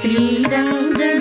श्रीरङ्ग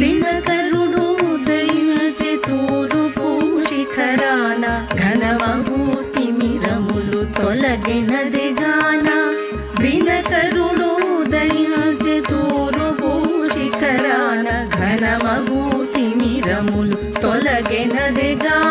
దినకరుడు దయచే తూరుపు శిఖరాన ఘనమూర్తి మిరములు తొలగినదిగాన దినకరుడు దయచే తూరుపు శిఖరాన ఘనమూర్తి మిరములు తొలగినదిగాన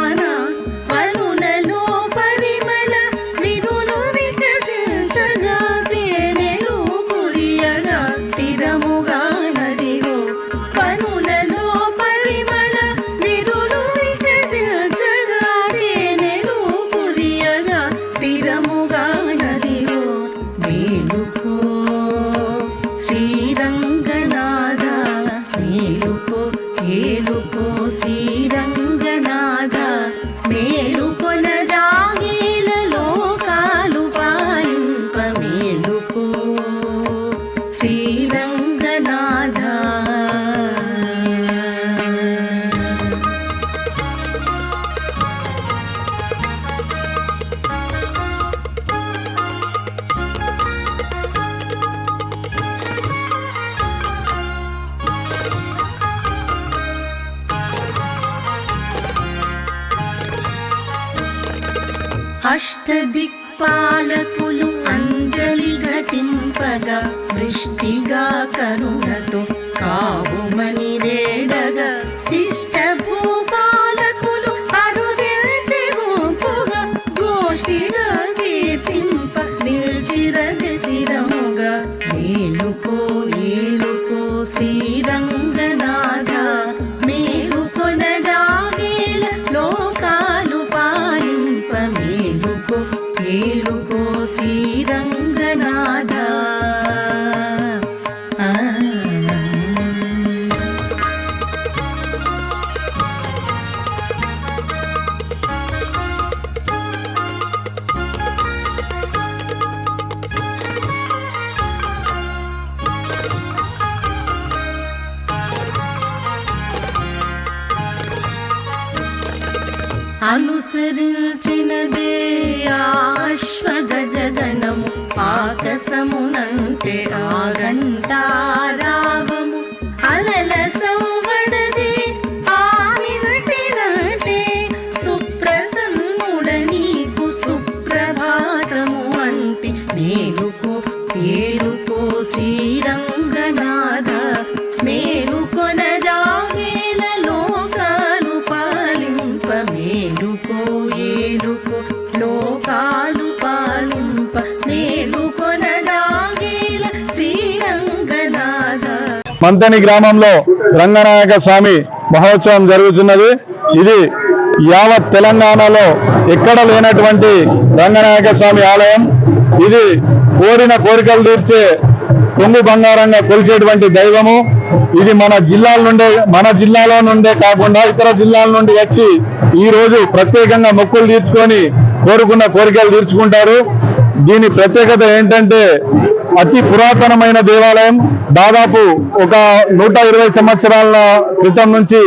అష్టదిక్పాలకులు అంజలి ఘటింపగా వృష్టిగా కరుణతో కావుమని రేడగా అనుసరించినదే ఆశ్వగజగణము ఆకసమునంటే ఆగంటారావము మంతని గ్రామంలో రంగనాయక స్వామి మహోత్సవం జరుగుతున్నది. ఇది యావత్ తెలంగాణలో ఎక్కడ లేనటువంటి రంగనాయక స్వామి ఆలయం. ఇది కోరిన కోరికలు తీర్చే కొంగు బంగారంగా కొలిచేటువంటి దైవము. ఇది మన జిల్లాల నుండే మన జిల్లాలో నుండే కాకుండా ఇతర జిల్లాల నుండి వచ్చి ఈ రోజు ప్రత్యేకంగా మొక్కులు తీర్చుకొని కోరుకున్న కోరికలు తీర్చుకుంటారు. దీని ప్రత్యేకత ఏంటంటే అతి పురాతనమైన దేవాలయం. దాదాపు ఒక నూట ఇరవై సంవత్సరాల క్రితం నుంచి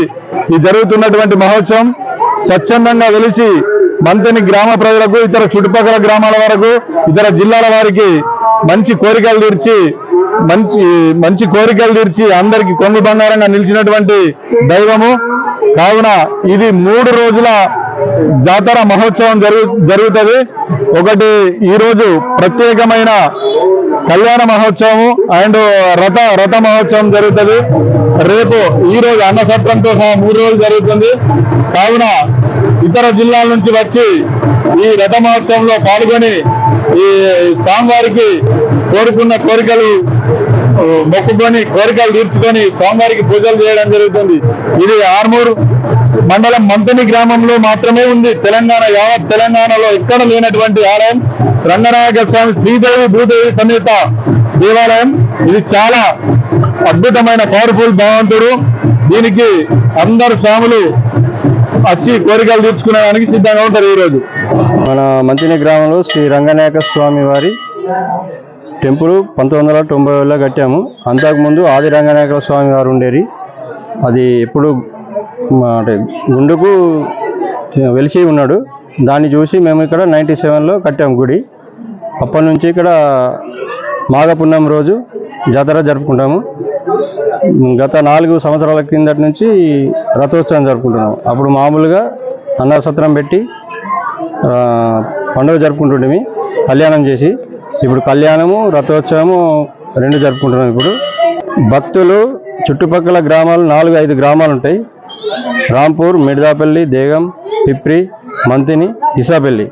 ఈ జరుగుతున్నటువంటి మహోత్సవం. స్వచ్ఛందంగా వెలిసి మంతని గ్రామ ప్రజలకు ఇతర చుట్టుపక్కల గ్రామాల వరకు ఇతర జిల్లాల వారికి మంచి కోరికలు తీర్చి మంచి మంచి కోరికలు తీర్చి అందరికి కొంగు బంగారంగా నిలిచినటువంటి దైవము. కావున ఇది మూడు రోజుల జాతర మహోత్సవం జరుగు జరుగుతుంది. ఒకటి ఈరోజు ప్రత్యేకమైన కళ్యాణ మహోత్సవం అండ్ రథ రథ మహోత్సవం జరుగుతుంది. రేపు ఈ రోజు అన్న సత్రంతో సహా మూడు రోజులు జరుగుతుంది. కావున ఇతర జిల్లాల నుంచి వచ్చి ఈ రథ మహోత్సవంలో పాల్గొని ఈ స్వామివారికి కోరుకున్న కోరికలు మొక్కుకొని కోరికలు తీర్చుకొని స్వామివారికి పూజలు చేయడం జరుగుతుంది. ఇది ఆర్మూర్ మండలం మంతని గ్రామంలో మాత్రమే ఉంది. తెలంగాణ యావత్ తెలంగాణలో ఎక్కడ లేనటువంటి ఆలయం రంగనాయక స్వామి శ్రీదేవి భూదేవి సమేత దేవాలయం. ఇది చాలా అద్భుతమైన పవర్ఫుల్ భగవంతుడు. దీనికి అందరు స్వాములు వచ్చి కోరికలు తీర్చుకునేదానికి సిద్ధంగా ఉంటారు ఈరోజు మన మంచిని గ్రామంలో శ్రీ రంగనాయక స్వామి వారి టెంపుల్ పంతొమ్మిది వందల తొంభై ఏళ్ళలో కట్టాము. అంతకుముందు ఆది రంగనాయక స్వామి వారు ఉండేది. అది ఎప్పుడు అంటే గుండుకు వెలిసి ఉన్నాడు. దాన్ని చూసి మేము ఇక్కడ నైంటీ సెవెన్లో కట్టాము గుడి. అప్పటి నుంచి ఇక్కడ మాఘపున్నం రోజు జాతర జరుపుకుంటాము. గత నాలుగు సంవత్సరాల కిందటి నుంచి రథోత్సవం జరుపుకుంటున్నాం. అప్పుడు మామూలుగా అన్నసత్రం పెట్టి పండుగ జరుపుకుంటుండేమి కళ్యాణం చేసి. ఇప్పుడు కళ్యాణము రథోత్సవము రెండు జరుపుకుంటున్నాం ఇప్పుడు. భక్తులు చుట్టుపక్కల గ్రామాలు నాలుగు ఐదు గ్రామాలు ఉంటాయి. రాంపూర్ మిడదాపల్లి దేగం పిప్రి మంతిని ఇసాపల్లి.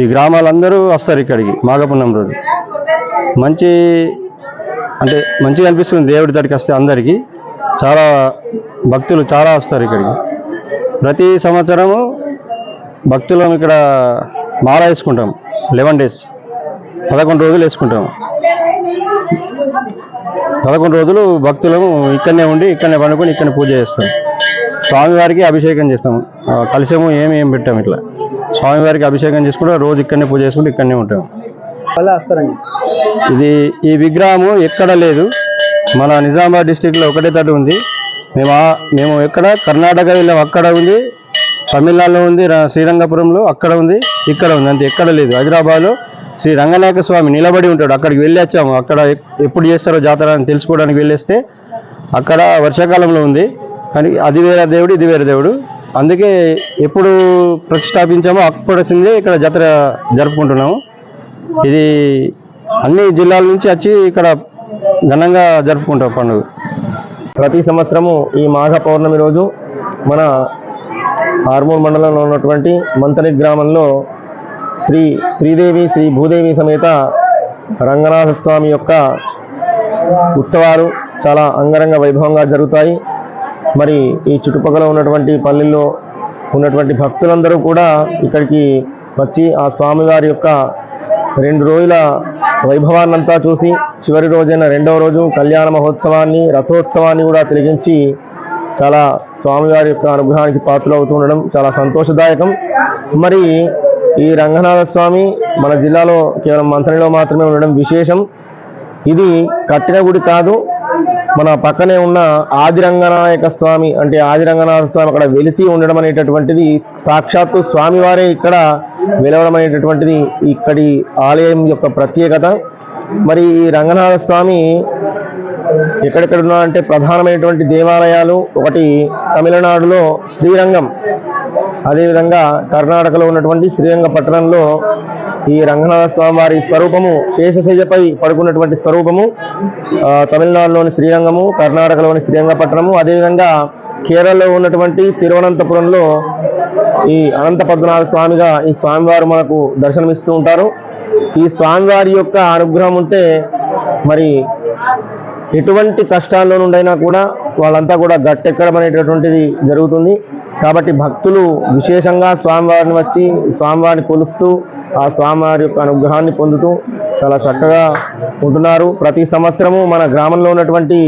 ఈ గ్రామాలందరూ వస్తారు ఇక్కడికి మాఘపున్నం రోజు. మంచి అంటే మంచిగా అనిపిస్తుంది దేవుడి దగ్గరికి వస్తే అందరికీ. చాలా భక్తులు చాలా వస్తారు ఇక్కడికి. ప్రతి సంవత్సరము భక్తులం ఇక్కడ మాల వేసుకుంటాం. Eleven days. పదకొండు రోజులు వేసుకుంటాం. పదకొండు రోజులు భక్తులము ఇక్కడనే ఉండి ఇక్కడనే పండుకొని ఇక్కడనే పూజ చేస్తాం. స్వామివారికి అభిషేకం చేస్తాం. ఆ, ఏమి ఏం పెట్టాం ఇట్లా. స్వామివారికి అభిషేకం చేసుకుంటే రోజు ఇక్కడనే పూజ చేసుకుంటూ ఇక్కడనే ఉంటాం. ఇది ఈ విగ్రహము ఎక్కడ లేదు. మన నిజామాబాద్ డిస్టిక్లో ఒకటే తట్టు ఉంది. మేము మేము ఎక్కడ? కర్ణాటక వెళ్ళాం అక్కడ ఉంది. తమిళనాడులో ఉంది శ్రీరంగపురంలో అక్కడ ఉంది ఇక్కడ ఉంది. అంతే ఎక్కడ లేదు. హైదరాబాద్లో శ్రీ రంగనాయక స్వామి నిలబడి ఉంటాడు. అక్కడికి వెళ్ళి వచ్చాము. అక్కడ ఎప్పుడు చేస్తారో జాతర అని తెలుసుకోవడానికి వెళ్ళేస్తే అక్కడ వర్షాకాలంలో ఉంది. కానీ అది వేరే దేవుడు ఇది వేరే దేవుడు. అందుకే ఎప్పుడు ప్రతిష్టాపించామో అప్పుడు వచ్చిందే ఇక్కడ జాతర జరుపుకుంటున్నాము. ఇది అన్ని జిల్లాల నుంచి వచ్చి ఇక్కడ ఘనంగా జరుపుకుంటాం పండుగ. ప్రతి సంవత్సరము ఈ మాఘ పౌర్ణమి రోజు మన ఆర్మూర్ మండలంలో ఉన్నటువంటి మంతరి గ్రామంలో శ్రీ శ్రీదేవి శ్రీ భూదేవి సమేత రంగనాథ స్వామి యొక్క ఉత్సవాలు చాలా అంగరంగ వైభవంగా జరుగుతాయి. మరి ఈ చుట్టుపక్కల ఉన్నటువంటి పల్లెల్లో ఉన్నటువంటి భక్తులందరూ కూడా ఇక్కడికి వచ్చి ఆ స్వామివారి యొక్క రెండు రోజుల వైభవాన్నంతా చూసి చివరి రోజైన రెండవ రోజు కళ్యాణ మహోత్సవాన్ని రథోత్సవాన్ని కూడా తిరిగించి చాలా స్వామివారి యొక్క అనుగ్రహానికి పాత్రలు ఉండడం చాలా సంతోషదాయకం. మరి ఈ రంగనాథ స్వామి మన జిల్లాలో కేవలం మంత్రిలో మాత్రమే ఉండడం విశేషం. ఇది కట్టిన గుడి కాదు మన పక్కనే ఉన్న ఆదిరంగనాయక స్వామి అంటే ఆదిరంగనాథ స్వామి అక్కడ వెలిసి ఉండడం అనేటటువంటిది సాక్షాత్తు స్వామివారే ఇక్కడ వెలవడం అనేటటువంటిది ఇక్కడి ఆలయం యొక్క ప్రత్యేకత. మరి ఈ రంగనాథ స్వామి ఎక్కడెక్కడ ఉన్నారంటే ప్రధానమైనటువంటి దేవాలయాలు ఒకటి తమిళనాడులో శ్రీరంగం. అదేవిధంగా కర్ణాటకలో ఉన్నటువంటి శ్రీరంగ పట్టణంలో ఈ రంగనాథ స్వామి వారి స్వరూపము శేషశయ్యపై పడుకున్నటువంటి స్వరూపము తమిళనాడులోని శ్రీరంగము కర్ణాటకలోని శ్రీరంగపట్నము అదేవిధంగా కేరళలో ఉన్నటువంటి తిరువనంతపురంలో ఈ అనంత పద్మనాభ స్వామిగా ఈ స్వామివారు మనకు దర్శనమిస్తూ ఉంటారు. ఈ స్వామివారి యొక్క అనుగ్రహం ఉంటే మరి ఎటువంటి కష్టాల్లో నుండైనా కూడా వాళ్ళంతా కూడా గట్టెక్కడం అనేటటువంటిది జరుగుతుంది. కాబట్టి భక్తులు విశేషంగా స్వామివారిని వచ్చి స్వామివారిని కొలుస్తూ ఆ స్వామివారి యొక్క అనుగ్రహాన్ని పొందుతూ చాలా చక్కగా ఉంటున్నారు. ప్రతి సంవత్సరము మన గ్రామంలో ఉన్నటువంటి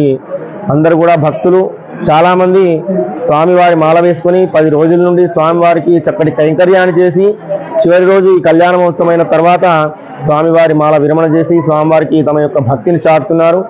అందరు కూడా భక్తులు చాలామంది స్వామివారి మాల వేసుకొని పది రోజుల నుండి స్వామివారికి చక్కటి కైంకర్యాన్ని చేసి చివరి రోజు ఈ కళ్యాణ మహోత్సవం అయిన తర్వాత స్వామివారి మాల విరమణ చేసి స్వామివారికి తమ యొక్క భక్తిని చాటుతున్నారు.